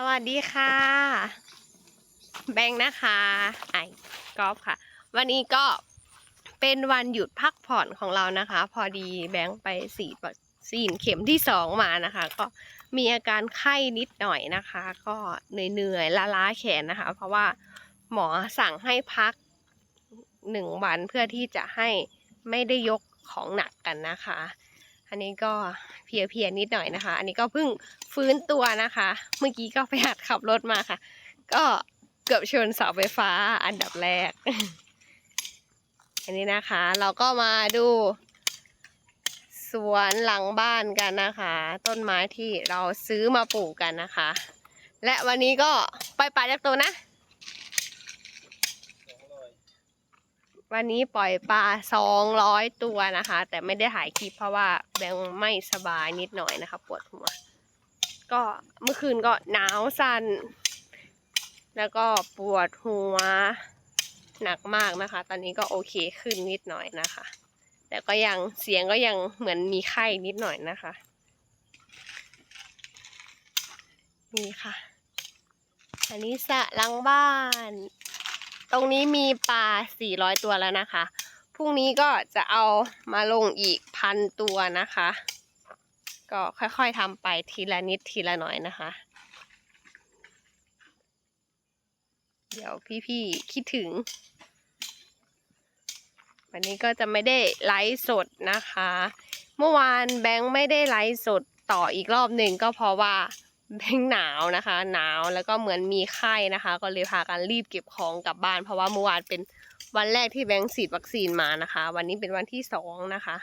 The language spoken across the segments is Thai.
สวัสดีค่ะ แบงค์นะคะไอ้กอล์ฟค่ะ วันนี้ก็เป็นวันหยุดพักผ่อนของเรานะคะ พอดีแบงค์ไปฉีดวัคซีนเข็มที่สองมานะคะ ก็มีอาการไข้นิดหน่อยนะคะ ก็เหนื่อยๆล้าๆแขนนะคะ เพราะว่าหมอสั่งให้พักหนึ่งวันเพื่อที่จะให้ไม่ได้ยกของหนักกันนะคะ อันนี้ก็เพลียๆนิดหน่อยนะคะ อันนี้ก็เพิ่งฟื้นตัวนะคะ เมื่อกี้ก็ไปหัดขับรถมาค่ะ ก็เกือบชนเสาไฟฟ้าอันดับแรก อันนี้นะคะ เราก็มาดู สวนหลังบ้านกันนะคะ ต้นไม้ที่เราซื้อมาปลูกกันนะคะ และวันนี้ก็ไปป่าจากตัวนะ วันนี้ปล่อยปลาสองร้อยตัวนะคะ แต่ไม่ได้ถ่ายคลิปเพราะว่าแบงไม่สบายนิดหน่อยนะคะ ปวดหัว ก็เมื่อคืนก็หนาวสั่นแล้วก็ปวดหัวหนักมากนะคะ ตอนนี้ก็โอเคขึ้นนิดหน่อยนะคะ แต่ก็ยังเสียงก็ยังเหมือนมีไข้นิดหน่อยนะคะ นี่ค่ะ อันนี้สะลังบ้าน ตรงนี้มีปลา 400 ตัวแล้วนะคะ พรุ่งนี้ก็จะเอามาลงอีกพันตัวนะคะ ก็ค่อยๆทำไปทีละนิดทีละหน่อยนะคะ เดี๋ยวพี่ๆคิดถึง วันนี้ก็จะไม่ได้ไลฟ์สดนะคะ เมื่อวานแบงค์ไม่ได้ไลฟ์สดต่ออีกรอบหนึ่งก็เพราะว่า แบงค์หนาวนะคะ หนาวแล้วก็เหมือนมีไข้นะคะ ก็เลยพากันรีบเก็บของกลับบ้าน เพราะว่าเมื่อวานเป็นวันแรกที่แบงค์ฉีดวัคซีนมานะคะ วันนี้เป็นวันที่สองนะคะ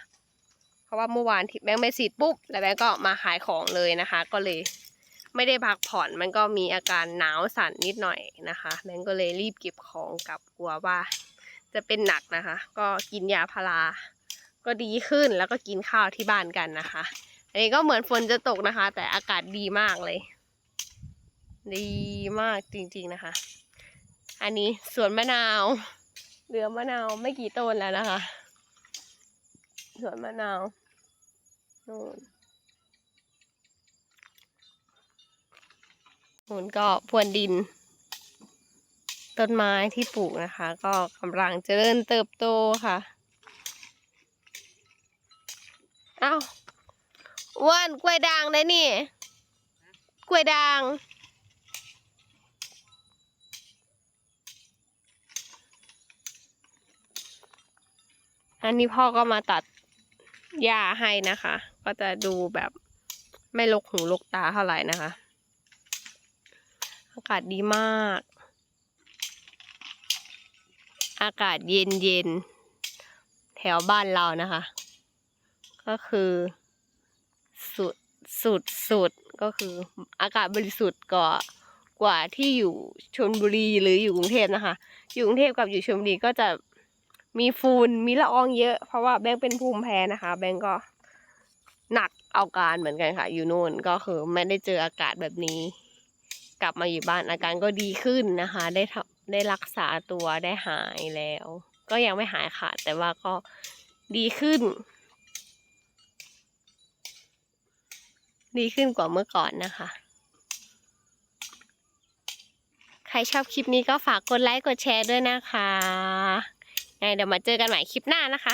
เพราะว่าเมื่อวานที่แบงค์ไปฉีดปุ๊บแล้วแบงค์ก็มาขายของเลยนะคะ ก็เลยไม่ได้พักผ่อนมันก็มีอาการหนาวสั่นนิดหน่อยนะคะแบงค์ก็เลยรีบเก็บของกลับกลัวว่า จะเป็นหนักนะคะ ก็กินยาพาราก็ดีขึ้นแล้วก็กินข้าวที่บ้านกันนะคะ อันนี้ก็เหมือนฝนจะตกนะคะ แต่อากาศดีมากเลย ดีมากจริงๆนะคะ อันนี้สวนมะนาวเหลือมะนาวไม่กี่ต้นแล้วนะคะ สวนมะนาวนู่นนู่นก็พรวนดิน ต้นไม้ที่ปลูกนะคะ ก็กำลังเจริญเติบโตค่ะ อ้าอ้ ว่านกล้วยด่างได้นี่ กล้วยด่าง อันนี้พ่อก็มาตัดหญ้าให้นะคะ ก็จะดูแบบไม่ลกหูลกตาเท่าไหร่นะคะ อากาศดีมาก อากาศเย็นเย็นแถวบ้านเรานะคะ ก็คือ สุดสุดสุดก็คืออากาศบริสุทธิ์กว่ากว่าที่อยู่ชลบุรีหรืออยู่กรุงเทพนะคะ อยู่กรุงเทพกับอยู่ชลบุรีก็จะมีฝุ่นมีละอองเยอะ เพราะว่าแบงค์เป็นภูมิแพ้นะคะ แบงค์ก็หนักเอาการเหมือนกันค่ะ อยู่นู่นก็คือไม่ได้เจออากาศแบบนี้ กลับมาอยู่บ้านอาการก็ดีขึ้นนะคะ ได้ทำได้รักษาตัวได้หายแล้ว ก็ยังไม่หายขาดแต่ว่าก็ดีขึ้น ดีขึ้นกว่าเมื่อก่อนนะคะ ใครชอบคลิปนี้ก็ฝากกดไลค์กดแชร์ด้วยนะคะไงเดี๋ยวมาเจอกันใหม่คลิปหน้านะคะ